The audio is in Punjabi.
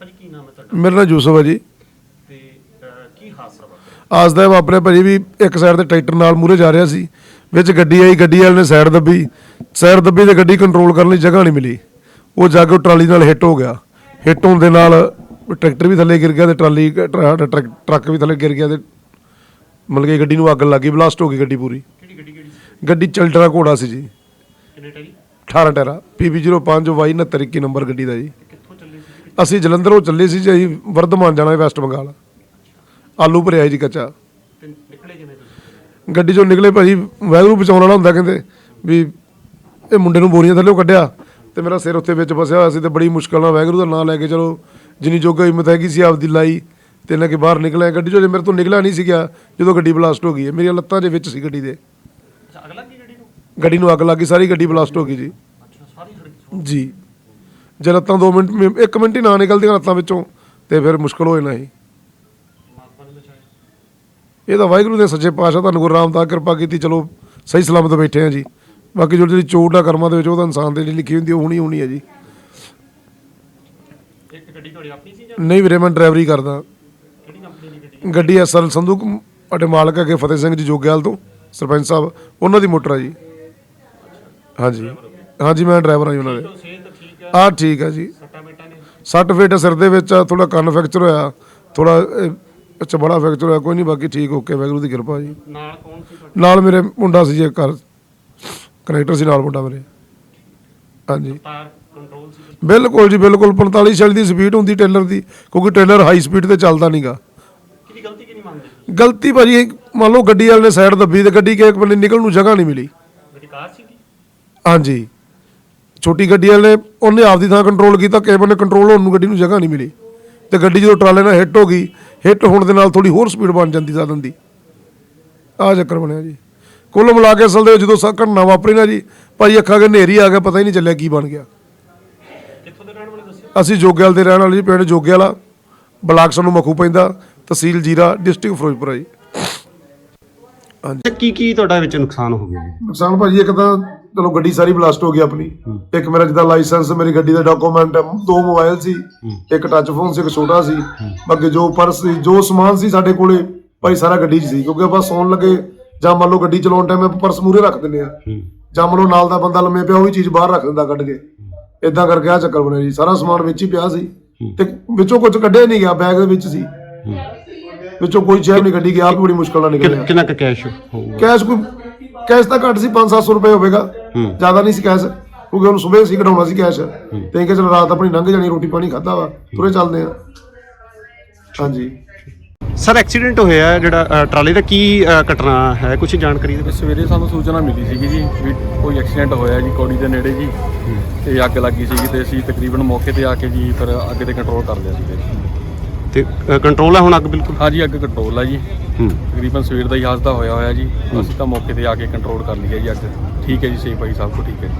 ਭਾਜੀ ਕੀ ਨਾਮ ਹੈ ਤੁਹਾਡਾ? ਮੇਰਾ ਨਾਮ ਯੂਸਫ ਹੈ ਜੀ। ਤੇ ਅਹ, ਕੀ ਹਾਦਸਾ ਵਾਪਰਿਆ? ਆਸ ਦਾ ਵਾਪਰਿਆ ਭਾਜੀ ਵੀ ਇੱਕ ਸਾਈਡ ਤੇ ਟਰੈਕਟਰ ਨਾਲ ਮੂਰੇ ਜਾ ਰਿਹਾ ਸੀ ਵਿੱਚ ਗੱਡੀ ਆਈ ਗੱਡੀ ਵਾਲੇ ਨੇ ਸਾਈਡ ਦੱਬੀ। ਸਾਈਡ ਦੱਬੀ ਤੇ ਗੱਡੀ ਕੰਟਰੋਲ ਕਰਨ ਲਈ ਜਗ੍ਹਾ ਨਹੀਂ ਮਿਲੀ। ਉਹ ਜਾ ਕੇ ਉਹ ਟਰਾਲੀ ਨਾਲ ਹਿੱਟ ਹੋ ਗਿਆ। ਹਿੱਟ ਹੋਣ ਦੇ ਨਾਲ ਟਰੈਕਟਰ ਵੀ ਥੱਲੇ ਗਿਰ ਗਿਆ ਤੇ ਟਰਾਲੀ ਟਰੱਕ ਟਰੱਕ ਵੀ ਥੱਲੇ ਗਿਰ ਗਿਆ ਤੇ ਮਤਲਬ ਕਿ ਗੱਡੀ ਨੂੰ ਅੱਗ ਲੱਗ ਗਈ ਬਲਾਸਟ ਹੋ ਗਈ ਗੱਡੀ ਪੂਰੀ। ਕਿਹੜੀ ਗੱਡੀ ਕਿਹੜੀ ਸੀ? ਗੱਡੀ ਚਲਟਰਾ ਘੋੜਾ ਸੀ ਜੀ। ਕਿੰਨੇ ਟਾਇਰੀ? 18 ਟੈਰਾ PB05 ਵਾਈ 69 ਨੰਬਰ ਗੱਡੀ ਦਾ ਜੀ। ਅਸੀਂ ਜਲੰਧਰੋਂ ਚੱਲੇ ਸੀ ਜੀ ਅਸੀਂ ਵਰਧਮਾਨ ਜਾਣਾ ਹੈ ਵੈਸਟ ਬੰਗਾਲ। ਆਲੂ ਭਰਿਆ ਜੀ ਕੱਚਾ। ਤੇ ਨਿਕਲੇ ਕਿਵੇਂ ਤੁਸੀਂ? ਗੱਡੀ ਚੋਂ ਨਿਕਲੇ ਭਾਜੀ ਵੈਗਰੂ ਬਚਾਉਣ ਵਾਲਾ ਹੁੰਦਾ ਕਹਿੰਦੇ ਵੀ ਇਹ ਮੁੰਡੇ ਨੂੰ ਬੋਰੀਆਂ ਥੱਲੇ ਕੱਢਿਆ ਤੇ ਮੇਰਾ ਸਿਰ ਉੱਤੇ ਵਿੱਚ ਫਸਿਆ ਹੋਇਆ ਸੀ ਤੇ ਬੜੀ ਮੁਸ਼ਕਲ ਨਾਲ ਵੈਗਰੂ ਦਾ ਨਾਂ ਲੈ ਕੇ ਚਲੋ ਜਿੰਨੀ ਜੋਗਾ ਹਿੰਮਤ ਹੈਗੀ ਸੀ ਆਪਦੀ ਲਾਈ ਤੇ ਇਹਨਾਂ ਕੇ ਬਾਹਰ ਨਿਕਲਿਆ। ਗੱਡੀ ਚੋਂ ਜੇ ਮੇਰੇ ਤੋਂ ਨਿਕਲਿਆ ਨਹੀਂ ਸੀ ਗਿਆ ਜਦੋਂ ਗੱਡੀ ਬਲਾਸਟ ਹੋ ਗਈ ਹੈ। ਮੇਰੀਆਂ ਲੱਤਾਂ ਦੇ ਵਿੱਚ ਸੀ ਗੱਡੀ ਦੇ। ਅੱਛਾ ਅਗਲਾ ਕੀ ਗੱਡੀ ਨੂੰ? ਗੱਡੀ ਨੂੰ ਅੱਗ ਲੱਗ ਗਈ ਸਾਰੀ ਗੱਡੀ ਬਲਾਸਟ ਹੋ ਗਈ ਜੀ। ਅੱਛਾ ਸਾਰੀ ਸੜਕ ਜੀ। ਜੇ ਲੱਤਾਂ 2 ਮਿੰਟ 1 ਮਿੰਟ ਹੀ ਨਾ ਨਿਕਲਦੀਆਂ ਲੱਤਾਂ ਵਿੱਚੋਂ ਤੇ ਫਿਰ ਮੁਸ਼ਕਲ ਹੋ ਜਾਣਾ ਬਚਾਇਆ ਇਹ ਤਾਂ ਵਾਹਿਗੁਰੂ ਦੇ ਸੱਚੇ ਪਾਤਸ਼ਾਹ ਤੁਹਾਨੂੰ ਗੁਰੂ ਰਾਮਦਾਸ ਕਿਰਪਾ ਕੀਤੀ ਚਲੋ ਸਹੀ ਸਲਾਮਤ ਬੈਠੇ ਆ ਜੀ। ਬਾਕੀ ਜਿਹੜੀ ਚੋਟ ਆ ਕਰਮਾਂ ਦੇ ਵਿੱਚ ਉਹ ਤਾਂ ਇਨਸਾਨ ਦੇ ਲਈ ਲਿਖੀ ਹੁੰਦੀ ਉਹ ਹੋਣੀ ਹੋਣੀ ਹੈ ਜੀ। ਇੱਕ ਗੱਡੀ ਤੁਹਾਡੀ ਆਪਣੀ ਸੀ ਜਾਂ ਨਹੀਂ ਵੀਰੇ ਮੈਂ ਡਰਾਈਵਰੀ ਕਰਦਾ। ਕਿਹੜੀ ਕੰਪਨੀ ਦੀ ਗੱਡੀ? ਗੱਡੀ ਐਸਐਲ ਸੰਧੂ ਸਾਡੇ ਮਾਲਕ ਹੈਗੇ ਫਤਿਹ ਸਿੰਘ ਜੀ ਜੋਗਿਆਲ ਤੋਂ ਸਰਪੰਚ ਸਾਹਿਬ ਉਹਨਾਂ ਦੀ ਮੋਟਰ ਆ ਜੀ। ਹਾਂਜੀ। ਹਾਂਜੀ ਮੈਂ ਡਰਾਈਵਰ ਹਾਂ ਜੀ ਉਹਨਾਂ ਦੇ। ਸਿਹਤ ਆਹ ਠੀਕ ਹੈ ਜੀ। ਫੇਟ ਸਿਰ ਦੇ ਵਿੱਚ ਥੋੜਾ ਕੰਨ ਫ੍ਰੈਕਚਰ ਹੋਇਆ ਥੋੜਾ ਅੱਛਾ ਬੜਾ ਫ੍ਰੈਕਚਰ ਹੋਇਆ ਕੋਈ ਨਹੀਂ ਬਾਕੀ ਠੀਕ ਓਕੇ ਵਾਹਿਗੁਰੂ ਦੀ ਕਿਰਪਾ ਜੀ। ਨਾਲ ਕੌਣ ਸੀ ਤੁਹਾਡੇ? ਨਾਲ ਮੇਰੇ ਮੁੰਡਾ ਸੀ ਜੀ ਘਰ ਕਨੈਕਟਰ ਸੀ ਨਾਲ ਮੁੰਡਾ ਮੇਰੇ। ਹਾਂਜੀ। ਤਾਰ ਕੰਟਰੋਲ ਸੀ ਬਿਲਕੁਲ ਜੀ ਬਿਲਕੁਲ 45 ਛੱਲ ਦੀ ਸਪੀਡ ਹੁੰਦੀ ਟੇਲਰ ਦੀ ਕਿਉਂਕਿ ਟੇਲਰ ਹਾਈ ਸਪੀਡ ਤੇ ਚੱਲਦਾ ਨਹੀਂਗਾ ਕਿਹਦੀ ਗਲਤੀ ਕਿ ਨਹੀਂ ਮੰਨਦੇ ਗਲਤੀ ਭਾਜੀ ਮੰਨ ਲਓ ਗੱਡੀ ਵਾਲੇ ਨੇ ਸਾਈਡ ਦੱਬੀ ਤੇ ਗੱਡੀ ਕੇ ਇੱਕ ਬੰਨੇ ਨਿਕਲਣ ਨੂੰ ਜਗ੍ਹਾ ਨਹੀਂ ਮਿਲੀ। ਗੱਡੀ ਕਾਰ ਸੀ ਹਾਂਜੀ। ਛੋਟੀ ਗੱਡੀ ਵਾਲੇ ਨੇ ਉਹਨੇ ਆਪਦੀ ਥਾਂ ਕੰਟਰੋਲ ਕੀਤਾ ਕਿਸੇ ਬੰਨੇ ਕੰਟਰੋਲ ਹੋਣ ਨੂੰ ਗੱਡੀ ਨੂੰ ਜਗ੍ਹਾ ਨਹੀਂ ਮਿਲੀ। ਤੇ ਗੱਡੀ ਜਦੋਂ ਟਰਾਲੇ ਨਾਲ ਹਿੱਟ ਹੋ ਗਈ ਹਿੱਟ ਹੋਣ ਦੇ ਨਾਲ ਥੋੜੀ ਹੋਰ ਸਪੀਡ ਬਣ ਜਾਂਦੀ ਸਾਧਨ ਦੀ। ਆਹ ਚੱਕਰ ਬਣਿਆ ਜੀ। ਕੁੱਲ ਮਿਲਾ ਕੇ ਅਸਲ ਦੇ ਜਦੋਂ ਸਾ ਘਟਨਾ ਵਾਪਰੀ ਨਾ ਜੀ ਭਾਈ ਅੱਖਾਂ ਕੇ ਹਨੇਰੀ ਆ ਗਿਆ ਪਤਾ ਹੀ ਨਹੀਂ ਚੱਲਿਆ ਕੀ ਬਣ ਗਿਆ। ਕਿੱਥੋਂ ਦੇ ਰਹਿਣ ਵਾਲੇ ਦੱਸਿਓ? ਅਸੀਂ ਜੋਗਿਆਲ ਦੇ ਰਹਿਣ ਵਾਲੇ ਜੀ ਪਿੰਡ ਜੋਗਿਆਲਾ। ਬਲਾਕ ਸਾਨੂੰ ਮਖੂ ਪੈਂਦਾ ਤਹਿਸੀਲ ਜੀਰਾ ਡਿਸਟ੍ਰਿਕਟ ਫਿਰੋਜ਼ਪੁਰ ਆ ਜੀ। ਤੇ ਕੀ ਕੀ ਤੁਹਾਡਾ ਵਿੱਚ ਨੁਕਸਾਨ ਹੋ ਗਿਆ ਜੀ? ਨੁਕਸਾਨ ਭਾਜੀ ਇੱਕ ਤਾਂ ਚਲੋ ਗੱਡੀ ਸਾਰੀ ਬਲਾਸਟ ਹੋ ਗਈ ਆਪਣੀ। ਇੱਕ ਮੇਰਾ ਜਿਹਦਾ ਲਾਇਸੈਂਸ ਮੇਰੀ ਗੱਡੀ ਦਾ ਡਾਕੂਮੈਂਟ ਦੋ ਮੋਬਾਈਲ ਸੀ ਇੱਕ ਟੱਚ ਫੋਨ ਸੀ ਇੱਕ ਛੋਟਾ ਸੀ। ਬਾਕੀ ਜੋ ਪਰਸ ਸੀ ਜੋ ਸਮਾਨ ਸੀ ਸਾਡੇ ਕੋਲੇ ਭਾਈ ਸਾਰਾ ਗੱਡੀ 'ਚ ਸੀ। ਕਿਉਂਕਿ ਆਪਾਂ ਸੌਣ ਲੱਗੇ ਜਾਂ ਮੰਨ ਲਓ ਗੱਡੀ ਚਲਾਉਣ ਟਾਈਮ ਆਪਾਂ ਪਰਸ ਮੂਰੇ ਰੱਖ ਦਿੰਦੇ ਆ ਜਾਂ ਮੰਨ ਲਓ ਨਾਲ ਦਾ ਬੰਦਾ ਲੰਮੇ ਪਿਆ ਉਹ ਵੀ ਚੀਜ਼ ਬਾਹਰ ਰੱਖ ਦਿੰਦਾ ਕੱਢ ਕੇ। ਇਦਾਂ ਕਰਕੇ ਆ ਚੱਕਰ ਬਣਿਆ ਜੀ। ਸਾਰਾ ਸਮਾਨ ਵਿੱਚ ਹੀ ਪਿਆ ਸੀ। ਤੇ ਵਿੱਚੋਂ ਕੁਝ ਕੱਢਿਆ ਨਹੀਂ ਗਿਆ ਬੈਗ ਦੇ ਵਿੱਚ ਸੀ। ਵਿੱਚੋਂ ਕੋਈ ਚੀਜ਼ ਨਹੀਂ ਕੱਢੀ ਗਿਆ ਆਪ ਬੜੀ ਮੁਸ਼ਕਲ ਨਾਲ ਨਿਕਲਿਆ ਕਿੰਨਾ ਕੁ ਕੈਸ਼ ਹੋਊਗਾ? ਕੈਸ਼ ਕੋਈ ਕੈਸ਼ ਤਾਂ ਘੱਟ ਸੀ 5-700 ਰੁਪਏ ਹੋਵੇਗਾ। ਜ਼ਿਆਦਾ ਨਹੀਂ ਸੀ ਕੈਸ਼ ਕਿਉਂਕਿ ਉਹਨੂੰ ਸਵੇਰ ਸੀ ਕਢਾਉਣਾ ਸੀ ਕੈਸ਼ ਤੇ ਕਿ ਚਲ ਰਾਤ ਆਪਣੀ ਲੰਘ ਜਾਣੀ ਰੋਟੀ ਪਾਣੀ ਖਾਦਾ ਵਾ ਤੁਰੇ ਚੱਲਦੇ ਆ। ਹਾਂਜੀ। ਸਰ ਐਕਸੀਡੈਂਟ ਹੋਇਆ ਜਿਹੜਾ ਟਰਾਲੇ ਦਾ ਕੀ ਘਟਨਾ ਹੈ? ਕੁਝ ਜਾਣਕਾਰੀ ਦੇ ਵਿੱਚ ਸਵੇਰੇ ਸਾਨੂੰ ਸੂਚਨਾ ਮਿਲੀ ਸੀਗੀ ਜੀ ਵੀ ਕੋਈ ਐਕਸੀਡੈਂਟ ਹੋਇਆ ਜੀ ਕੌੜੀ ਦੇ ਨੇੜੇ ਜੀ। ਤੇ ਅੱਗ ਲੱਗੀ ਸੀਗੀ ਤੇ ਅਸੀਂ ਤਕਰੀਬਨ ਮੌਕੇ ਤੇ ਆ ਕੇ ਜੀ ਫਿਰ ਅੱਗ ਤੇ ਕੰਟਰੋਲ ਕਰ ਲਿਆ ਸੀਗਾ ਜੀ। ਤੇ ਕੰਟਰੋਲ ਹੈ ਹੁਣ ਅੱਗ ਬਿਲਕੁਲ? ਹਾਂਜੀ ਅੱਗ ਕੰਟਰੋਲ ਆ ਜੀ। ਹੂੰ। ਤਕਰੀਬਨ ਸਵੇਰ ਦਾ ਹੀ ਹਾਦਸਾ ਹੋਇਆ ਹੋਇਆ ਜੀ। ਅਸੀਂ ਤਾਂ ਮੌਕੇ ਤੇ ਆ ਕੇ ਕੰਟਰੋਲ ਕਰ ਲਿਆ ਜੀ ਅੱਗ। ਠੀਕ ਹੈ ਜੀ ਸੇਫ ਹੈ ਜੀ ਸਭ ਕੁਝ ਠੀਕ ਹੈ